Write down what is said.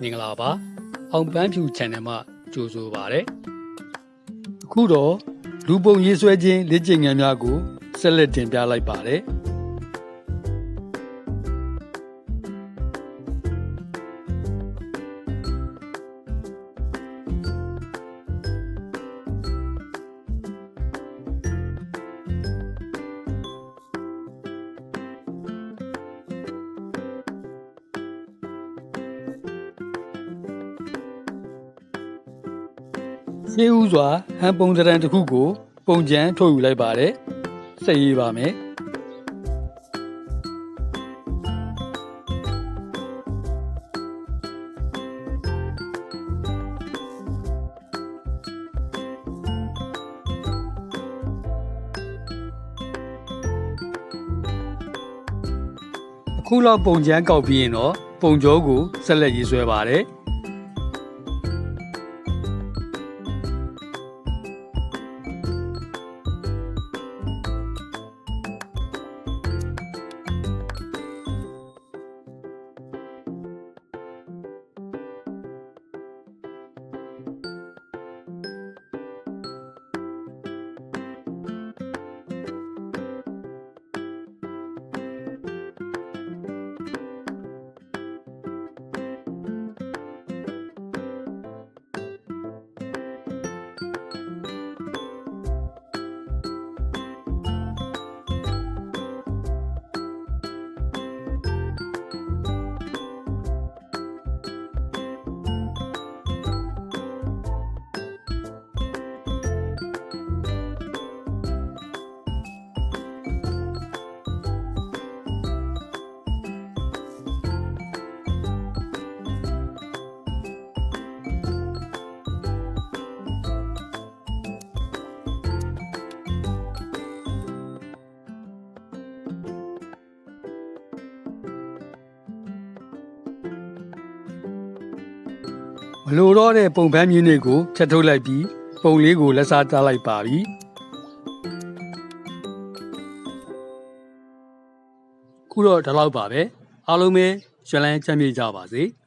မင်္ဂလာပါအောင်ပန်းဖြူ channel မှာကြိုဆိုပါရစေအခုတော့လူပုံရေးဆွဲခြင်းလက်ကျင့်ငန်းများကိုဆက်လက်တင်ပြလိုက်ပါတယ် ရှေးဦးစွာဟန်ပုံစံတစ်ခုကို ပုံကြံထုတ်ယူလိုက်ပါတယ်။စိတ်ရေးပါမယ်။အခုလောက်ပုံကြံကောက်ပြီးရင်တော့ပုံကြောကိုဆက်လက်ရေးဆွဲပါတယ်။ လိုတော့တဲ့ပုံပန်းမြင်းတွေကိုဖြတ်ထုတ်လိုက်ပြီးပုံလေးကိုလက်စားထားလိုက်ပါပြီခုတော့ဒီလောက်ပါပဲအားလုံးပဲရွှေလန်းချမ်းမြေ့ကြပါစေ။